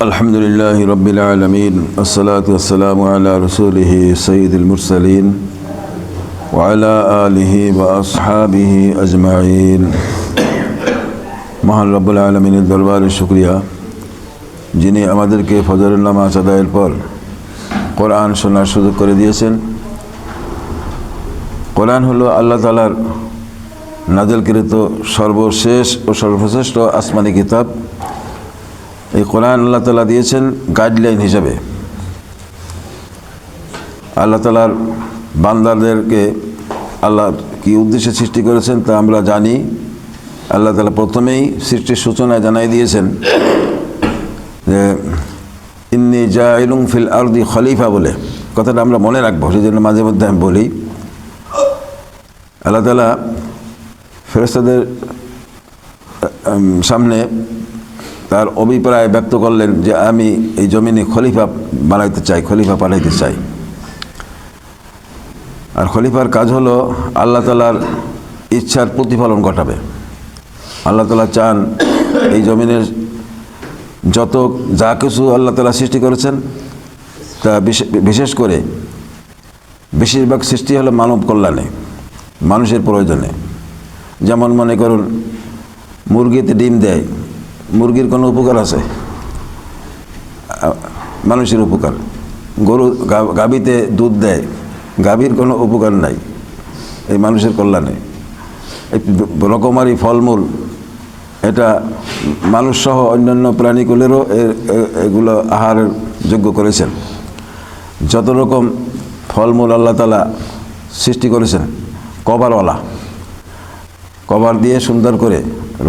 الحمد لله رب العالمين والصلاة والسلام على رسوله سيد المرسلين وعلى آله وأصحابه أجمعين মহান রব্বুল আলমিনের দরবারে শুক্রিয়া যিনি আমাদেরকে ফজরের নামাজ আদায়ের পর কোরআন শোনার সুযোগ করে দিয়েছেন কোরআন হলো আল্লাহ তালার নাজেলকৃত সর্বশেষ ও সর্বশ্রেষ্ঠ আসমানি কিতাব এই কোরআন আল্লাহ তালা দিয়েছেন গাইডলাইন হিসাবে। আল্লাহ তালার বান্দারদেরকে আল্লাহ কি উদ্দেশ্যে সৃষ্টি করেছেন তা আমরা জানি। আল্লাহ তালা প্রথমেই সৃষ্টির সূচনায় জানাই দিয়েছেন যে, ইন্নি জাইলুং ফিল আরদি খলিফা বলে। কথাটা আমরা মনে রাখব সেই জন্য মাঝে মধ্যে আমি বলি। আল্লাহ তালা ফেরস্তাদের সামনে তার অভিপ্রায় ব্যক্ত করলেন যে আমি এই জমিনে খলিফা বানাইতে চাই, খলিফা পাঠাইতে চাই। আর খলিফার কাজ হলো আল্লাহ তালার ইচ্ছার প্রতিফলন ঘটাবে। আল্লাহ তালা চান এই জমিনের যত যা কিছু আল্লাহ তালা সৃষ্টি করেছেন, তা বিশেষ করে বেশিরভাগ সৃষ্টি হলো মানব কল্যাণে, মানুষের প্রয়োজনে। যেমন মনে করুন, মুরগিতে ডিম দেয় মুরগির কোনো উপকার আছে? মানুষের উপকার। গরু গাভীতে দুধ দেয়, গাভীর কোনো উপকার নাই। এই মানুষের কল্যাণে। এই রকমারি ফলমূল, এটা মানুষসহ অন্যান্য প্রাণীগুলোরও এগুলো আহারের যোগ্য করেছেন। যত রকম ফলমূল আল্লাহ তালা সৃষ্টি করেছেন, কভারওয়ালা। কভার দিয়ে সুন্দর করে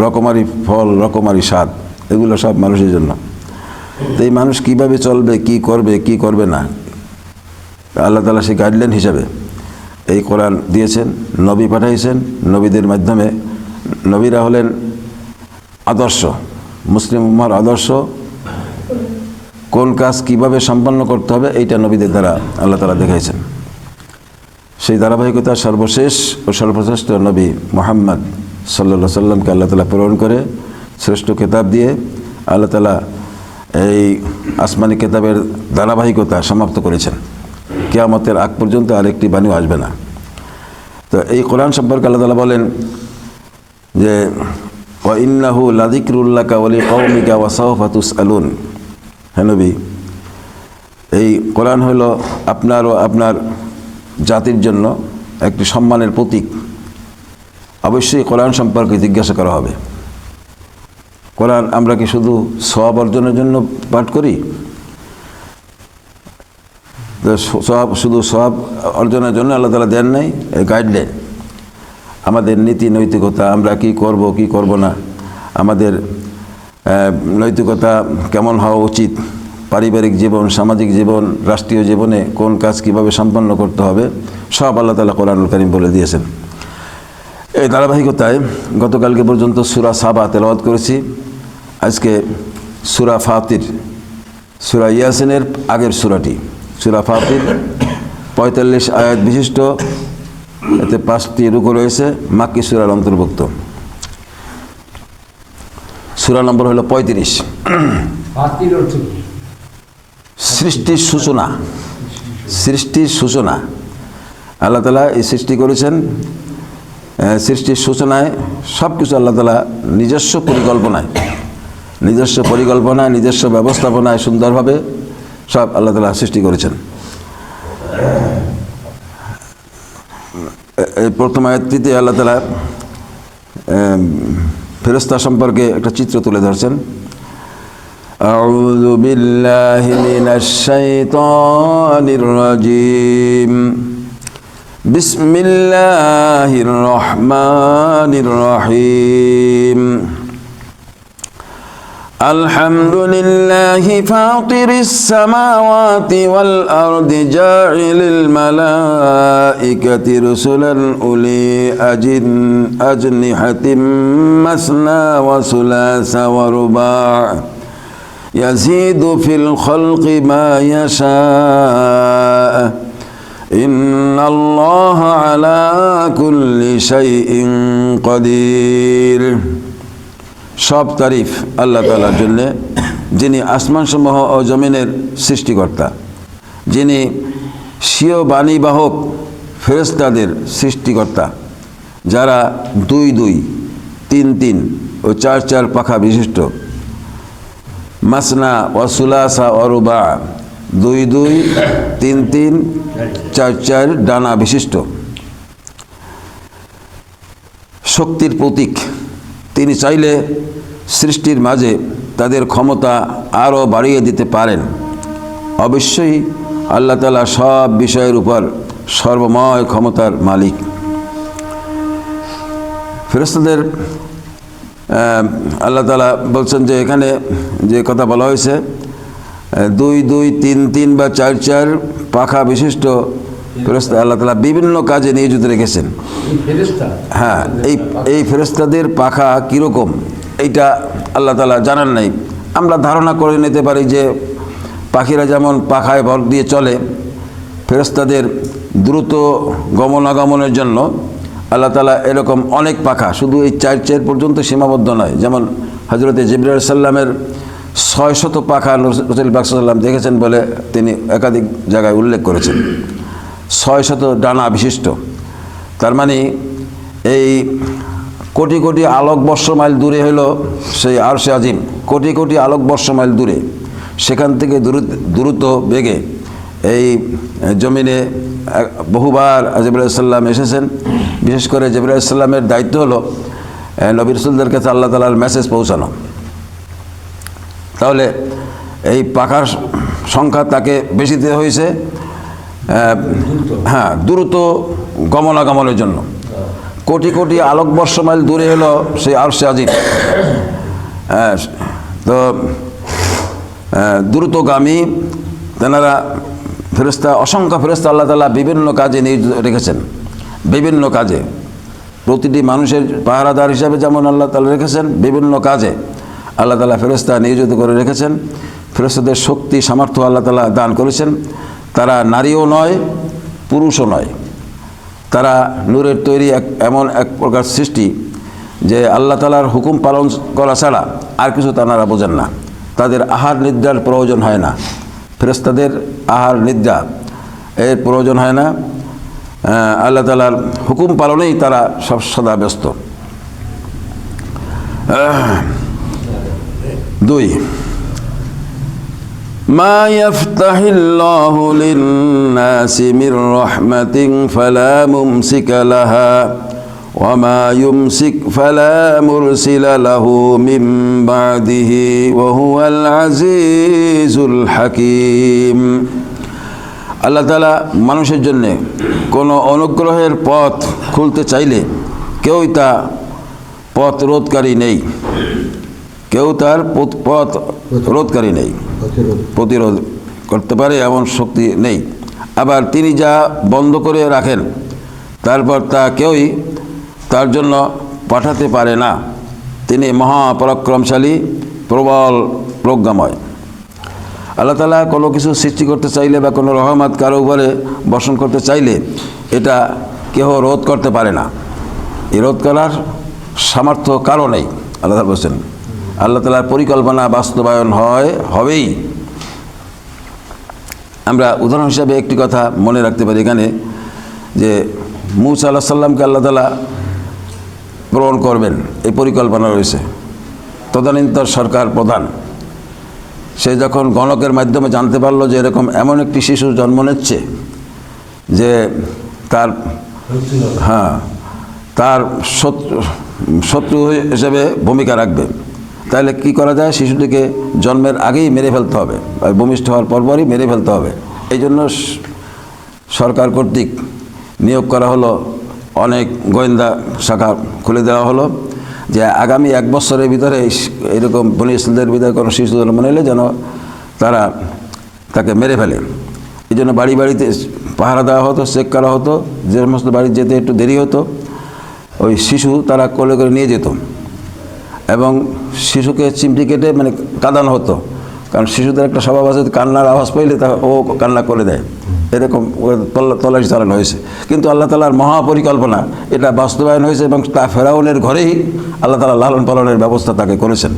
রকমারি ফল, রকমারি স্বাদ, এগুলো সব মানুষের জন্য। তো এই মানুষ কীভাবে চলবে, কি করবে কি করবে না? আল্লাহ তালা সেই গাইডলাইন হিসাবে এই কোরআন দিয়েছেন, নবী পাঠাইছেন, নবীদের মাধ্যমে। নবীরা হলেন আদর্শ, মুসলিম উম্মার আদর্শ। কোন কাজ কীভাবে সম্পন্ন করতে হবে, এইটা নবীদের দ্বারা আল্লাহ তালা দেখাইছেন। সেই ধারাবাহিকতা সর্বশেষ ও সর্বশ্রেষ্ঠ নবী মোহাম্মদ সাল্লা সাল্লামকে আল্লাহ তালা প্রেরণ করে শ্রেষ্ঠ কেতাব দিয়ে আল্লাহ তালা এই আসমানি কেতাবের ধারাবাহিকতা সমাপ্ত করেছেন। কেয়ামতের আগ পর্যন্ত আরেকটি বাণীও আসবে না। তো এই কোরআন সম্পর্কে আল্লাহ তালা বলেন যে ইন্নাহু লাদিকরুল্লাকা ওলি কৌমিকা ওয়াসাউফাতুস আলুন হেনবি এই কোরআন হলো আপনার ও আপনার জাতির জন্য একটি সম্মানের প্রতীক। অবশ্যই কোরআন সম্পর্কে জিজ্ঞাসা করা হবে। কোরআন আমরা কি শুধু সব অর্জনের জন্য পাঠ করি? সব শুধু সব অর্জনের জন্য আল্লাহ তালা দেন নাই গাইডলাইন আমাদের নীতি নৈতিকতা, আমরা কি করব কি করব না, আমাদের নৈতিকতা কেমন হওয়া উচিত, পারিবারিক জীবন, সামাজিক জীবন, রাষ্ট্রীয় জীবনে কোন কাজ কীভাবে সম্পন্ন করতে হবে, সব আল্লাহ তালা কোরআনুল করিম বলে দিয়েছেন। এই ধারাবাহিকতায় গতকালকে পর্যন্ত সুরা সাবা তেলাওয়াত করেছি। আজকে সুরা ফাতির সুরা ইয়াসিনের আগের সুরাটি। সুরা ফাতির পঁয়তাল্লিশ আয়াত বিশিষ্ট এতে পাঁচটি রুকো রয়েছে মাক্কি সুরার অন্তর্ভুক্ত। সুরা নম্বর হলো পঁয়ত্রিশ। সৃষ্টির সূচনা সৃষ্টির সূচনা। আল্লাহ তালা এই সৃষ্টি করেছেন সৃষ্টির সূচনায় সব কিছু আল্লাহ তালা নিজস্ব পরিকল্পনায় নিজস্ব পরিকল্পনায় নিজস্ব ব্যবস্থাপনায় সুন্দরভাবে সব আল্লাহ তালা সৃষ্টি করেছেন এই প্রথম আয়াতটিতে আল্লাহ তালা ফেরস্তা সম্পর্কে একটা চিত্র তুলে ধরছেন أعوذ بالله من الشيطان الرجيم بسم الله الرحمن الرحيم. الحمد لله فاطر السماوات والأرض جاعل الملائكة رسلا أولي أجن أجنحة مثنى وثلاث ورباع. يزيد في الخلق ما يشاء. إن الله على كل شيء قدير সব তারিফ আল্লাহ তালার জন্যে যিনি আসমানসমূহ ও জমিনের সৃষ্টিকর্তা যিনি স্বীয় বাণীবাহক ফেরেস্তাদের সৃষ্টিকর্তা যারা দুই দুই তিন তিন ও চার চার পাখা বিশিষ্ট মাসনা ওয়াসুলাসা অরুবা দুই দুই, তিন তিন, চার চার ডানা বিশিষ্ট। শক্তির প্রতীক। তিনি চাইলে সৃষ্টির মাঝে তাদের ক্ষমতা আরও বাড়িয়ে দিতে পারেন। অবশ্যই আল্লাহ তালা সব বিষয়ের উপর সর্বময় ক্ষমতার মালিক। ফেরস্তাদের আল্লাহ তালা বলছেন যে এখানে যে কথা বলা হয়েছে দুই দুই তিন তিন বা চার চার পাখা বিশিষ্ট ফেরস্তা আল্লাহ তালা বিভিন্ন কাজে নিয়োজিত রেখেছেন। হ্যাঁ এই এই ফেরেস্তাদের পাখা কীরকম? এইটা আল্লাহ তালা জানান নাই। আমরা ধারণা করে নিতে পারি যে পাখিরা যেমন পাখায় ভর দিয়ে চলে ফেরেস্তাদের দ্রুত গমনাগমনের জন্য আল্লাহ তালা এরকম অনেক পাখা শুধু এই চার চার পর্যন্ত সীমাবদ্ধ নয়। যেমন হজরতে জিবরাল সাল্লামের ছয় শত পাখা রসুল বাকসাল্লাম দেখেছেন বলে তিনি একাধিক জায়গায় উল্লেখ করেছেন। ছয় শত ডানা বিশিষ্ট। তার মানে এই কোটি কোটি আলোকবর্ষ মাইল দূরে হলো সেই আরশে আজিম। কোটি কোটি আলোকবর্ষ মাইল দূরে। সেখান থেকে দ্রুত বেগে এই জমিনে বহুবার জিবরাইসাল্লাম এসেছেন। বিশেষ করে জিবরাইসাল্লামের দায়িত্ব হলো আহ, নবী রসুলদের কাছে আল্লাহ তালার মেসেজ পৌঁছানো। তাহলে এই পাখার সংখ্যা তাকে বেশি দিতে হয়েছে হ্যাঁ দ্রুত গমনাগমনের জন্য। কোটি কোটি আলোকবর্ষ মাইল দূরে হলো সেই আরশে আজিম। হ্যাঁ তো দ্রুতগামী তেনারা ফেরস্তা অসংখ্য ফেরস্তা আল্লাহ তালা বিভিন্ন কাজে নিয়োজিত রেখেছেন। বিভিন্ন কাজে। প্রতিটি মানুষের পাহারাদার হিসাবে যেমন আল্লাহ তালা রেখেছেন, বিভিন্ন কাজে। আল্লাহ তালা ফেরস্তা নিয়োজিত করে রেখেছেন। ফেরস্তাদের শক্তি, সামর্থ্য আল্লাহ তালা দান করেছেন। তারা নারীও নয়, পুরুষও নয়। তারা নূরের তৈরি এক, এমন এক প্রকার সৃষ্টি যে আল্লাহ তালার হুকুম পালন করা ছাড়া আর কিছু তারা বোঝেন না। তাদের আহার নিদ্রার প্রয়োজন হয় না। ফেরেস্তাদের আহার নিদ্রা এর প্রয়োজন হয় না। আল্লাহ তালার হুকুম পালনেই তারা সব সদা ব্যস্ত। দুই ما يفتح الله للناس من رحمة فلا ممسك لها وما يمسك فلا مرسل له من بعده وهو العزيز الحكيم আল্লাহ তালা মানুষের জন্য কোনো অনুগ্রহের পথ খুলতে চাইলে কেউই তা পথ রোধকারী নেই কেউ তার পথ পথ রোধকারী নেই। প্রতিরোধ। করতে পারে এমন শক্তি নেই। আবার তিনি যা বন্ধ করে রাখেন তারপর তা কেউই তার জন্য পাঠাতে পারে না। তিনি মহাপরাক্রমশালী প্রবল প্রজ্ঞাময়। আল্লাহ তালা কোনো কিছু সৃষ্টি করতে চাইলে বা কোনো রহমত কারও উপরে বর্ষণ করতে চাইলে এটা কেহ রোধ করতে পারে না। এই রোধ করার সামর্থ্য কারও নেই আল্লাহ বলছেন। আল্লাহ তালার পরিকল্পনা বাস্তবায়ন হয় হবেই। আমরা উদাহরণ হিসাবে একটি কথা মনে রাখতে পারি এখানে যে মুসা আল্লাহ সাল্লামকে আল্লাহ তালা গ্রহণ করবেন। এই পরিকল্পনা রয়েছে। তদানীন্তন সরকার প্রধান। সে যখন গণকের মাধ্যমে জানতে পারল যে এরকম এমন একটি শিশু জন্ম নিচ্ছে যে তার হ্যাঁ তার শত্রু শত্রু হিসেবে ভূমিকা রাখবে। তাহলে কি করা যায়? শিশুটিকে জন্মের আগেই মেরে ফেলতে হবে। ভূমিষ্ঠ হওয়ার পরপরই মেরে ফেলতে হবে। এই জন্য সরকার কর্তৃক নিয়োগ করা হলো। অনেক গোয়েন্দা শাখা খুলে দেওয়া হলো যে আগামী এক বছরের ভিতরে এরকম বনি ইসলামদের ভিতরে কোনো শিশু জন্ম নিলে যেন তারা তাকে মেরে ফেলে। এই জন্য বাড়ি বাড়িতে পাহারা দেওয়া হতো, চেক করা হতো। যে সমস্ত বাড়ি যেতে একটু দেরি হতো, ওই শিশু তারা কোলে করে নিয়ে যেত। এবং শিশুকে চিমটি কেটে মানে কাঁদানো হতো। কারণ শিশুদের একটা স্বভাব আছে, কান্নার আওয়াজ পাইলে তা ও কান্না করে দেয়। এরকম তল্লাশি চালানো হয়েছে। কিন্তু আল্লাহ তালার মহাপরিকল্পনা, এটা বাস্তবায়ন হয়েছে এবং তা ফেরাউনের ঘরেই আল্লাহ তালা লালন পালনের ব্যবস্থা তাকে করেছেন।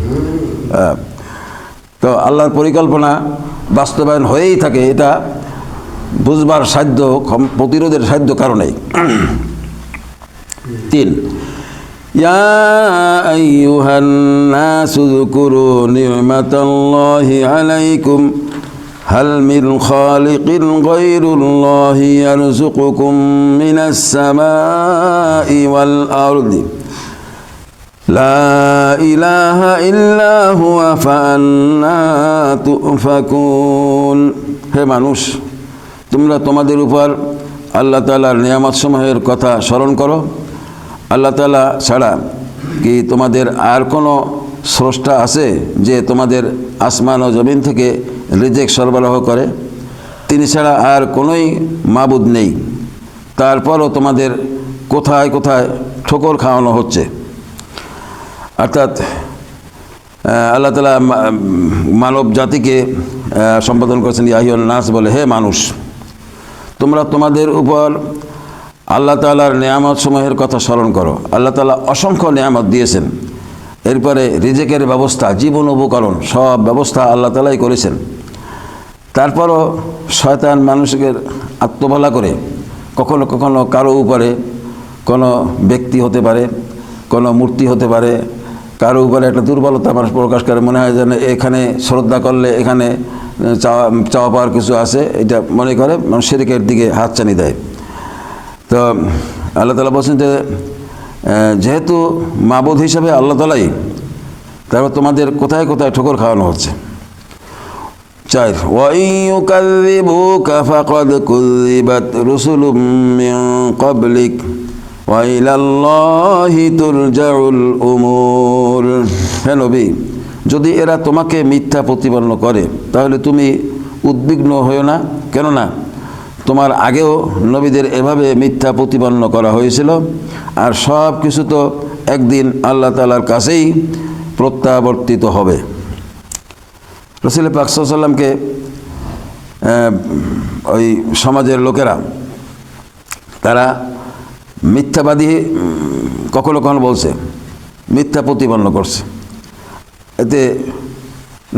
তো আল্লাহর পরিকল্পনা বাস্তবায়ন হয়েই থাকে, এটা বুঝবার সাধ্য প্রতিরোধের সাধ্য কারণেই। তিন يا أيها الناس اذكروا نعمة الله عليكم هل من خالق غير الله يرزقكم من السماء والأرض لا إله إلا هو فأنا تؤفكون হে মানুষ তোমরা তোমাদের উপর আল্লাহ তালার নিয়ামত সমূহের কথা স্মরণ করো আল্লাহ তালা ছাড়া কি তোমাদের আর কোনো স্রষ্টা আছে যে তোমাদের আসমান ও জমিন থেকে রিজেক সরবরাহ করে? তিনি ছাড়া আর কোনোই মাবুদ নেই। তারপরও তোমাদের কোথায় কোথায় ঠোকর খাওয়ানো হচ্ছে? অর্থাৎ আল্লাহ তালা মানব জাতিকে সম্বোধন করেছেন ইয়াহিউল নাস, বলে, হে মানুষ, তোমরা তোমাদের উপর আল্লাহ তালার নিয়ামত সমূহের কথা স্মরণ করো। আল্লাহ তালা অসংখ্য নিয়ামত দিয়েছেন। এরপরে রিজেকের ব্যবস্থা, জীবন উপকরণ, সব ব্যবস্থা আল্লাহ তালাই করেছেন। তারপরও শয়তান মানুষকে আত্মবলা করে কখনো কখনো কারও উপরে কোনো ব্যক্তি হতে পারে, কোনো মূর্তি হতে পারে, কারও উপরে একটা দুর্বলতা মানুষ প্রকাশ করে, মনে হয় যেন এখানে শ্রদ্ধা করলে এখানে চাওয়া চাওয়া পাওয়ার কিছু আছে, এটা মনে করে, মানুষ সেদিকের দিকে হাত চানি দেয়। তো আল্লাহ তালা বলছেন যে যেহেতু মাবুদ হিসাবে আল্লাহ তালাই তারপর তোমাদের কোথায় কোথায় ঠোকর খাওয়ানো হচ্ছে? চার ওয়াইয়ুকাযিবুকা ফাকাদ কুযিবাত কাফা মিন ক্বাবলিক, ওয়া ইলাল্লাহি তুরজাউল উমুর। নবী, যদি এরা তোমাকে মিথ্যা প্রতিপন্ন করে, তাহলে তুমি উদ্বিগ্ন হয়েও না। কেননা তোমার আগেও নবীদের এভাবে মিথ্যা প্রতিপন্ন করা হয়েছিল। আর সব কিছু তো একদিন আল্লাহ তালার কাছেই প্রত্যাবর্তিত হবে। রসুল পাক সাল্লামকে ওই সমাজের লোকেরা, তারা মিথ্যাবাদী, কখনো কখনো বলছে, মিথ্যা প্রতিপন্ন করছে। এতে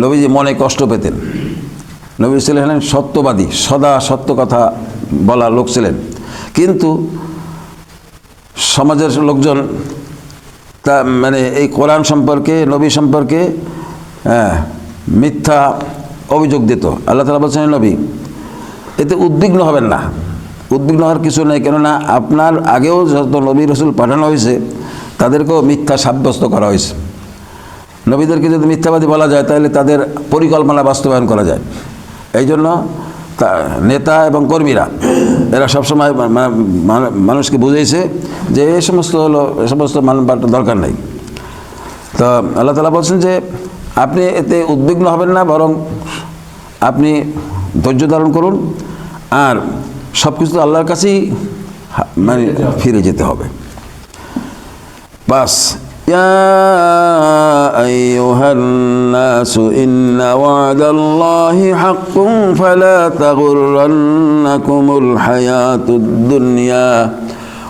নবীজি মনে কষ্ট পেতেন। নবী ছিলেন সত্যবাদী সদা সত্য কথা বলা লোক ছিলেন। কিন্তু সমাজের লোকজন তা মানে এই কোরআন সম্পর্কে নবী সম্পর্কে হ্যাঁ, মিথ্যা অভিযোগ দিত। আল্লাহ তালা বলছেন নবী এতে উদ্বিগ্ন হবেন না। উদ্বিগ্ন হওয়ার কিছু নেই কেননা আপনার আগেও যত নবী রসুল পাঠানো হয়েছে তাদেরকেও মিথ্যা সাব্যস্ত করা হয়েছে। নবীদেরকে যদি মিথ্যাবাদী বলা যায় তাহলে তাদের পরিকল্পনা বাস্তবায়ন করা যায়। এই জন্য নেতা এবং কর্মীরা, এরা সবসময় মানুষকে বুঝিয়েছে যে এই সমস্ত হলো, এ সমস্ত দরকার নেই। তো আল্লাহ তালা বলছেন যে আপনি এতে উদ্বিগ্ন হবেন না, বরং আপনি ধৈর্য ধারণ করুন আর সব কিছু তো আল্লাহর কাছেই মানে ফিরে যেতে হবে। বাস يا أيها الناس إن وعد الله حق فلا تغرنكم الحياة الدنيا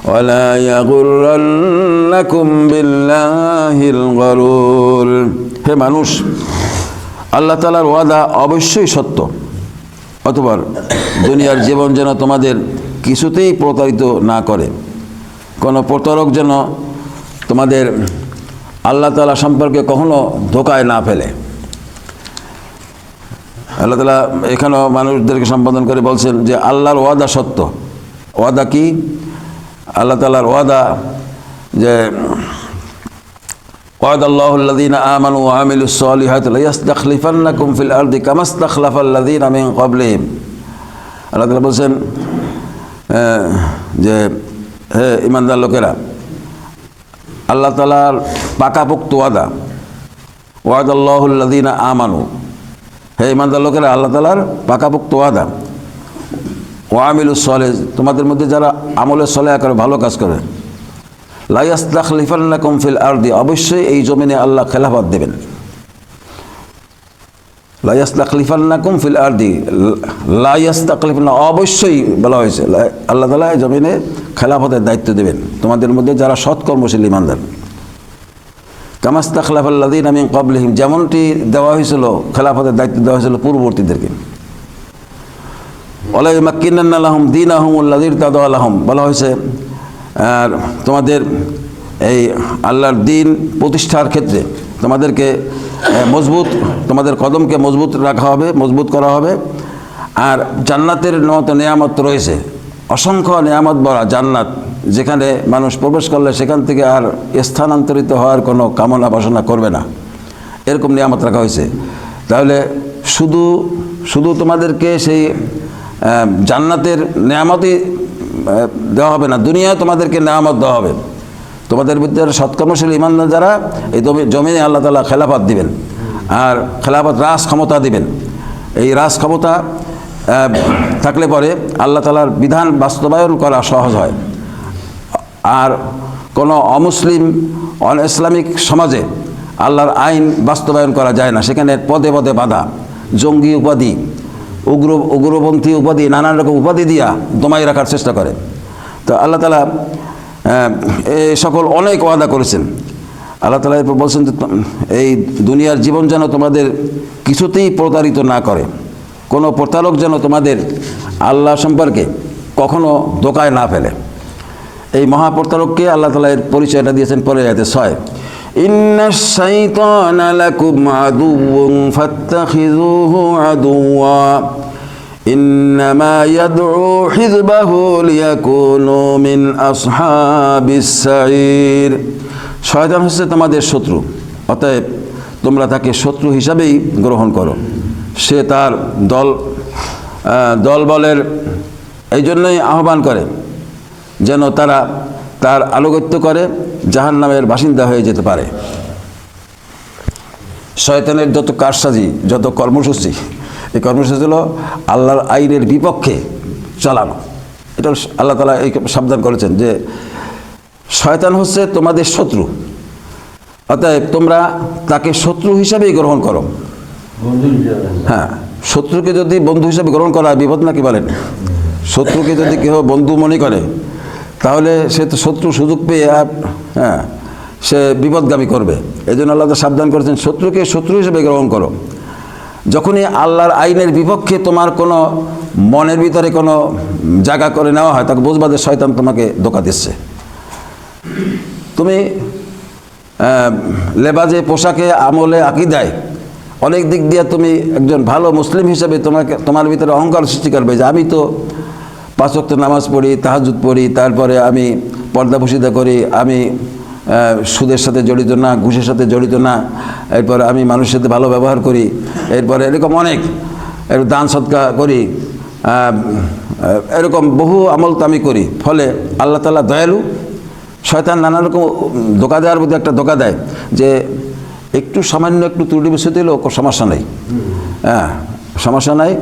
ولا يغرنكم بالله الغرور হে মানুষ আল্লাহ তালার ওয়াদা অবশ্যই সত্য অতবার দুনিয়ার জীবন যেন তোমাদের কিছুতেই প্রতারিত না করে কোনো প্রতারক যেন তোমাদের আল্লাহ তালা সম্পর্কে কখনো ধোকায় না ফেলে আল্লাহ তালা এখানেও মানুষদেরকে সম্বোধন করে বলছেন যে আল্লাহর ওয়াদা সত্য ওয়াদা কি আল্লাহ তালার ওয়াদা যে وعد الله الذين آمنوا وعملوا الصالحات ليستخلفنكم في الأرض كما استخلف الذين من قبلهم আল্লাহ তালা বলছেন আহ, যে হে ইমানদার লোকেরা আল্লাহ তালার পাকাপোক্ত ওয়াদা। ওয়াদ আল্লাহুল্লাদিনা আমানু। হে ইমানদার লোকেরা, আল্লাহ তালার পাকাপোক্ত ওয়াদা। ওয়ামিলুস সলে তোমাদের মধ্যে যারা আমলের সলে করে ভালো কাজ করে। লাইয়াস্তাখলিফান্না কমফিল আরদি, অবশ্যই এই জমিনে আল্লাহ খেলাফত দেবেন। লাইয়াস্তাখলিফান্না কমফিল আরদি। লাইয়াস্তাখলিফান্না অবশ্যই বলা হয়েছে আল্লাহ তালা জমিনে খেলাফতের দায়িত্ব দেবেন। তোমাদের মধ্যে যারা সৎকর্মশীল ইমানদার। কামাস্তাখলাফাল্লাদিন আমি কবলিহিম যেমনটি দেওয়া হয়েছিল, খেলাফতের দায়িত্ব দেওয়া হয়েছিল পূর্ববর্তীদেরকে। ওলাই মাক্কিনাল্লাহম দিন আহম উল্লাদির তাদ আলহম বলা হয়েছে, আর তোমাদের এই আল্লাহর দিন প্রতিষ্ঠার ক্ষেত্রে তোমাদেরকে মজবুত, তোমাদের কদমকে মজবুত রাখা হবে, মজবুত করা হবে। আর জান্নাতের মতো নেয়ামত রয়েছে। অসংখ্য নেয়ামত বলা জান্নাত, যেখানে মানুষ প্রবেশ করলে সেখান থেকে আর স্থানান্তরিত হওয়ার কোনো কামনা বাসনা করবে না। এরকম নিয়ামত রাখা হয়েছে। তাহলে শুধু শুধু তোমাদেরকে সেই জান্নাতের নেয়ামতই দেওয়া হবে না, দুনিয়ায় তোমাদেরকে নেয়ামত দেওয়া হবে। তোমাদের ভিতরে সৎকর্মশীল ইমানদার যারা, এই জমি- জমিনে আল্লাহ তালা খেলাফত দিবেন। আর খেলাফত রাস ক্ষমতা দিবেন। এই রাস ক্ষমতা থাকলে পরে আল্লাহ তালার বিধান বাস্তবায়ন করা সহজ হয়। আর কোনো অমুসলিম অন ইসলামিক সমাজে আল্লাহর আইন বাস্তবায়ন করা যায় না। সেখানে পদে পদে বাধা, জঙ্গি উপাধি, উগ্র, উগ্রপন্থী উপাধি, নানান রকম উপাধি দিয়া দমাই রাখার চেষ্টা করে। তো আল্লাহ তালা সকল অনেক ওয়াদা করেছেন। আল্লাহ তালা এরপর বলছেন এই দুনিয়ার জীবন যেন তোমাদের কিছুতেই প্রতারিত না করে, কোনো প্রতারক যেন তোমাদের আল্লাহ সম্পর্কে কখনো দোকায় না ফেলে। এই মহাপ্রতারককে আল্লাহ তালা এর পরিচয়টা দিয়েছেন পরে যাতে ছয়। ইন্না ইন্নামা ইয়াদউ হিজবাহু লিয়াকুনু মিন আসহাবিস সাঈর শয়তান হচ্ছে তোমাদের শত্রু। অতএব তোমরা তাকে শত্রু হিসাবেই গ্রহণ করো। সে তার দল দলবলের এই জন্যই আহ্বান করে, যেন তারা তার আনুগত্য করে জাহান নামের বাসিন্দা হয়ে যেতে পারে। শয়তানের যত কারসাজি, যত কর্মসূচি এই কর্মসূচি হলো আল্লাহর আইনের বিপক্ষে চালানো। এটা আল্লাহ তালা এই সাবধান করেছেন যে শয়তান হচ্ছে তোমাদের শত্রু। অতএব তোমরা তাকে শত্রু হিসাবেই গ্রহণ করো। হ্যাঁ শত্রুকে যদি বন্ধু হিসাবে গ্রহণ করা হয়, বিপদ নাকি বলেন? শত্রুকে যদি কেউ বন্ধু মনে করে তাহলে সে তো শত্রু সুযোগ পেয়ে হ্যাঁ সে বিপদগামী করবে। এই জন্য আল্লাহ সাবধান করেছেন শত্রুকে শত্রু হিসেবে গ্রহণ করো। যখনই আল্লাহর আইনের বিপক্ষে তোমার কোনো মনের ভিতরে কোনো জায়গা করে নেওয়া হয়, তাকে বুঝবা যে শয়তান তোমাকে ধোকা দিচ্ছে। তুমি লেবাজে, পোশাকে, আমলে, আকিদায় অনেক দিক দিয়ে তুমি একজন ভালো মুসলিম হিসেবে তোমাকে, তোমার ভিতরে অহংকার সৃষ্টি করবে যে আমি তো পাঁচ ওয়াক্ত নামাজ পড়ি তাহাজুদ পড়ি, তারপরে আমি পর্দা পুষিদা করি, আমি সুদের সাথে জড়িত না, ঘুষের সাথে জড়িত না। এরপর আমি মানুষের সাথে ভালো ব্যবহার করি। এরপরে এরকম অনেক দান সৎকা করি। এরকম বহু আমল তো আমি করি। ফলে আল্লাহ তালা দয়ালু। শয়তান নানা রকম ধোকা দেওয়ার মধ্যে একটা ধোকা দেয় যে একটু সামান্য একটু ত্রুটি হলেও কোনো সমস্যা নেই। হ্যাঁ সমস্যা নাই।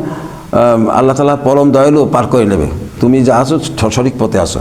আল্লাহ তালা পরম দয়ালু পার করে নেবে। তুমি যা আসো সঠিক পথে আসো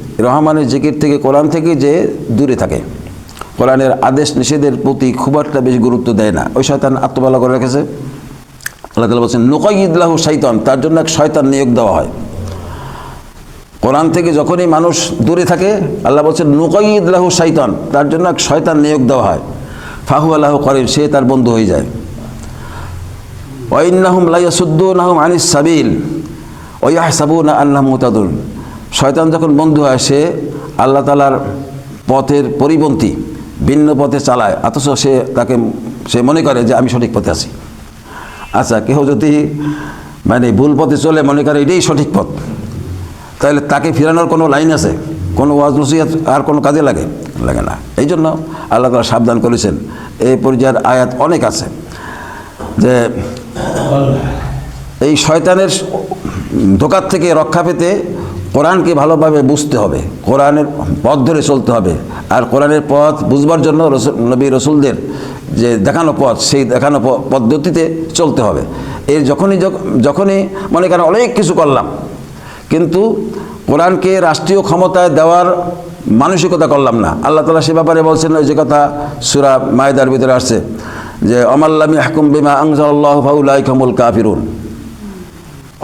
রহমানের জিকির থেকে কোরআন থেকে যে দূরে থাকে। কোরআনের আদেশ নিষেধের প্রতি খুব একটা বেশি গুরুত্ব দেয় না। ওই শয়তান আত্মবালা করে রেখেছে। আল্লাহ তালা বলছেন নোকাইদলাহু শৈতান তার জন্য এক শয়তান নিয়োগ দেওয়া হয়। কোরআন থেকে যখনই মানুষ দূরে থাকে, আল্লাহ বলছেন নুকাইদলাহু শৈতান তার জন্য এক শয়তান নিয়োগ দেওয়া হয়। ফাহু আল্লাহ করিম, সে তার বন্ধু হয়ে যায়। ওয়াইন্নাহুম লাইয়াসুদ্দুনাহুম আনিস সাবিল ওয়াহসাবুনা আল্লাহ মুতাদুন শয়তান যখন বন্ধু হয়, সে আল্লাহ তালার পথের পরিপন্থী, ভিন্ন পথে চালায়। অথচ সে তাকে, সে মনে করে যে আমি সঠিক পথে আছি। আচ্ছা কেউ যদি মানে ভুল পথে চলে, মনে করে এটাই সঠিক পথ, তাহলে তাকে ফেরানোর কোনো লাইন আছে? কোনো ওয়াজ নসিহাত আর কোনো কাজে লাগে? লাগে না। এই জন্য আল্লাহ তালা সাবধান করেছেন। এই পর্যায়ের আয়াত অনেক আছে যে এই শয়তানের ধোকার থেকে রক্ষা পেতে কোরআনকে ভালোভাবে বুঝতে হবে। কোরআনের পথ ধরে চলতে হবে। আর কোরআনের পথ বুঝবার জন্য নবী রসুলদের যে দেখানো পথ, সেই দেখানো পদ্ধতিতে চলতে হবে। এর যখনই যখনই মনে করেন অনেক কিছু করলাম, কিন্তু কোরআনকে রাষ্ট্রীয় ক্ষমতায় দেওয়ার মানসিকতা করলাম না। আল্লাহ তালা সে ব্যাপারে বলছেন, ওই যে কথা সুরা মায়েদার ভিতরে আসছে, যে, অমাল্লামী হাকুম বিমা আংসাল্লাহ ফাউলাই কমুল কাফিরুন।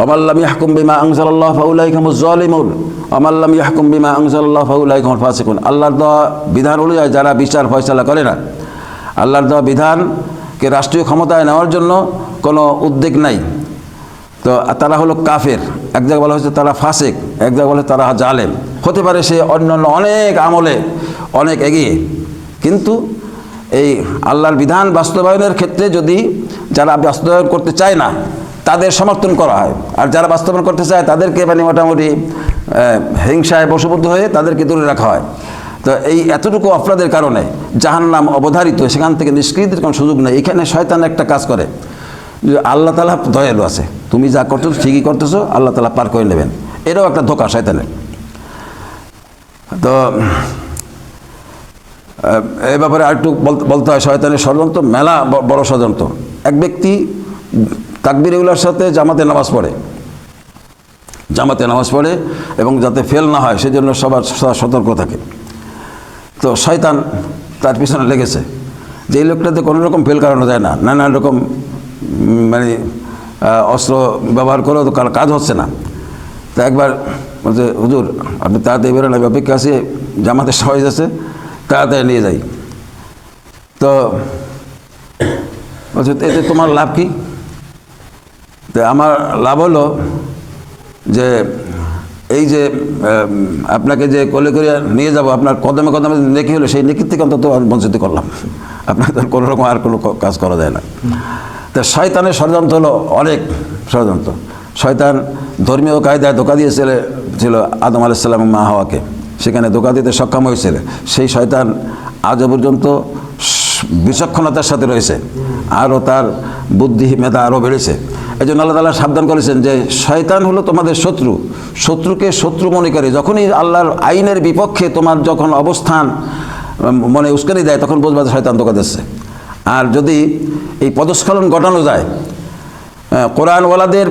অমাল্লাম ইয়াহকুম বিমা আনজালাল্লাহ ফাউলাইকা হুমুজ জালিমুন অমাল্লাম ইয়াহকুম বিমা আনজালাল্লাহ ফাউলাইকা হুমুল ফাসিকুন আল্লাহর দেওয়া বিধান অনুযায়ী যারা বিচার ফয়সালা করে না, আল্লাহর দেওয়া বিধানকে রাষ্ট্রীয় ক্ষমতায় নেওয়ার জন্য কোনো উদ্বেগ নাই। তো তারা হলো কাফের। এক জায়গায় বলা হচ্ছে তারা ফাসেক, এক জায়গায় বলে তারা জালেম। হতে পারে সে অন্যান্য অনেক আমলে অনেক এগিয়ে। কিন্তু এই আল্লাহর বিধান বাস্তবায়নের ক্ষেত্রে যদি যারা বাস্তবায়ন করতে চায় না তাদের সমর্থন করা হয়। আর যারা বাস্তবায়ন করতে চায়, তাদেরকে মানে মোটামুটি হিংসায় বশবদ্ধ হয়ে তাদেরকে দূরে রাখা হয়। তো এই এতটুকু অপরাধের কারণে যাহার জাহান্নাম অবধারিত, সেখান থেকে নিষ্কৃতির কোনো সুযোগ নেই। এখানে শয়তান একটা কাজ করে। আল্লাহ তালা দয়ালু আছে। তুমি যা করতেছো, ঠিকই করতেছো, আল্লাহ তালা পার করে নেবেন। এটাও একটা ধোকা শয়তানের। তো এই ব্যাপারে আরেকটু বলতে হয়, শয়তানের ষড়যন্ত্র, মেলা বড় ষড়যন্ত্র। এক ব্যক্তি তাকবিরগুলোর সাথে জামাতে নামাজ পড়ে। জামাতে নামাজ পড়ে এবং যাতে ফেল না হয়, সেজন্য সবার সতর্ক থাকে। তো শয়তান তার পিছনে লেগেছে যে লোকটাতে কোনো রকম ফেল করানো যায় না নানান রকম মানে অস্ত্র ব্যবহার করেও তো কাজ হচ্ছে না। তা একবার বলছে, হুজুর, আপনি তাড়াতাড়ি বেরোন, আমি অপেক্ষা আছি, জামাতে সবাই যাচ্ছে তাড়াতাড়ি নিয়ে যাই। তো বলছে, এতে তোমার লাভ কি? তো আমার লাভ হলো যে এই যে আপনাকে যে কোলে করে নিয়ে যাব, আপনার কদমে কদমে নেকি হলো, সেই নেকির থেকে অন্তত বঞ্চিত করলাম। আপনার কোনো রকম আর কোনো কাজ করা যায় না। তা শয়তানের ষড়যন্ত্র হলো অনেক ষড়যন্ত্র। শয়তান ধর্মীয় কায়দায় ধোকা দিয়েছিল, ছিল আদম আলাইসাল্লাম মা হাওয়াকে। সেখানে ধোকা দিতে সক্ষম হয়েছিল। সেই শয়তান আজও পর্যন্ত বিচক্ষণতার সাথে রয়েছে। আরও তার বুদ্ধি মেধা আরও বেড়েছে। এই জন্য আল্লাহ তালা সাবধান করেছেন যে শয়তান হলো তোমাদের শত্রু। শত্রুকে শত্রু মনে করে। যখনই আল্লাহর আইনের বিপক্ষে তোমার যখন অবস্থান মনে উস্কানি দেয়, তখন বুঝবা শয়তান ধোকা দিচ্ছে আর যদি এই পদস্খলন ঘটানো যায় কোরআনওয়ালাদের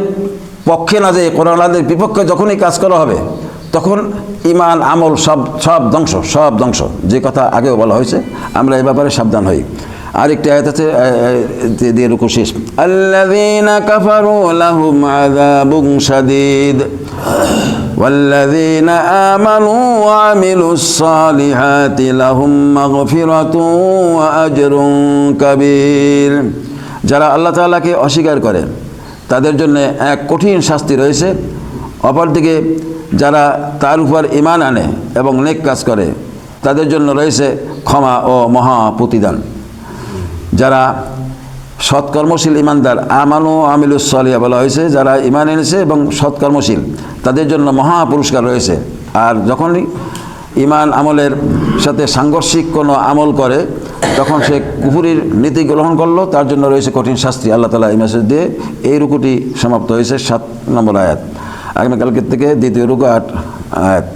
পক্ষে না যে কোরআনওয়ালাদের বিপক্ষে যখনই কাজ করা হবে, তখন ইমান আমল সব সব ধ্বংস সব ধ্বংস। যে কথা আগেও বলা হয়েছে, আমরা এ ব্যাপারে সাবধান হই। আরেকটি আয়াত আছে আহ, আহ, দিয়ে রুকু শেষ আল্লাযীনা কাফারু লাহুম আযাবুন শাদীদ والذين آمنوا وعملوا الصالحات لهم مغفرة وأجر كبير যারা আল্লাহ তাআলাকে অস্বীকার করে তাদের জন্য এক কঠিন শাস্তি রয়েছে অপরদিকে যারা তার উপর ইমান আনে এবং নেক কাজ করে তাদের জন্য রয়েছে ক্ষমা ও মহা প্রতিদান যারা সৎকর্মশীল ইমানদার, আমানু আমিলুসলিয়া বলা হয়েছে, যারা ইমান এনেছে এবং সৎকর্মশীল, তাদের জন্য মহা পুরস্কার রয়েছে। আর যখনই ইমান আমলের সাথে সাংঘর্ষিক কোনো আমল করে, তখন সে কুফুরির নীতি গ্রহণ করল, তার জন্য রয়েছে কঠিন শাস্তি। আল্লাহ তালা এই মেসেজ দিয়ে এই রুকুটি সমাপ্ত হয়েছে, সাত নম্বর আয়াত। আগামীকালকের থেকে দ্বিতীয় রুকু আট আয়াত।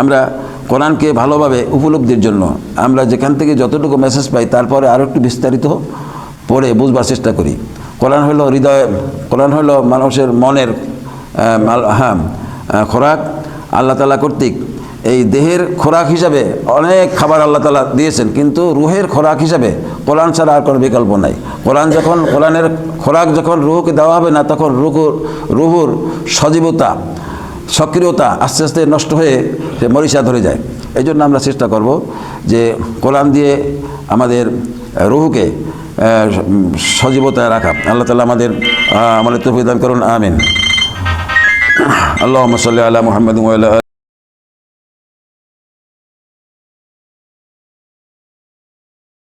আমরা কোরআনকে ভালোভাবে উপলব্ধির জন্য আমরা যেখান থেকে যতটুকু মেসেজ পাই, তারপরে আরও একটু বিস্তারিত পড়ে বুঝবার চেষ্টা করি। কোরআন হলো হৃদয়, কোরআন হলো মানুষের মনের হ্যাঁ খোরাক আল্লাহ তালা কর্তৃক। এই দেহের খোরাক হিসাবে অনেক খাবার আল্লাহ তালা দিয়েছেন, কিন্তু রুহের খোরাক হিসাবে কোরআন ছাড়া আর কোনো বিকল্প নাই। কোরআন যখন, কোরআনের খোরাক যখন রুহকে দেওয়া হবে না, তখন রুহুর রুহুর সজীবতা সক্রিয়তা আস্তে আস্তে নষ্ট হয়ে মরিচা ধরে যায়। এই জন্য আমরা চেষ্টা করব যে কোরআন দিয়ে আমাদের রুহুকে সজীবতা রাখা। আল্লাহ তালা আমাদের আমাদের তফিদান করুন, আমিন। আল্লাহ সাল্লি আল্লাহ মোহাম্মদ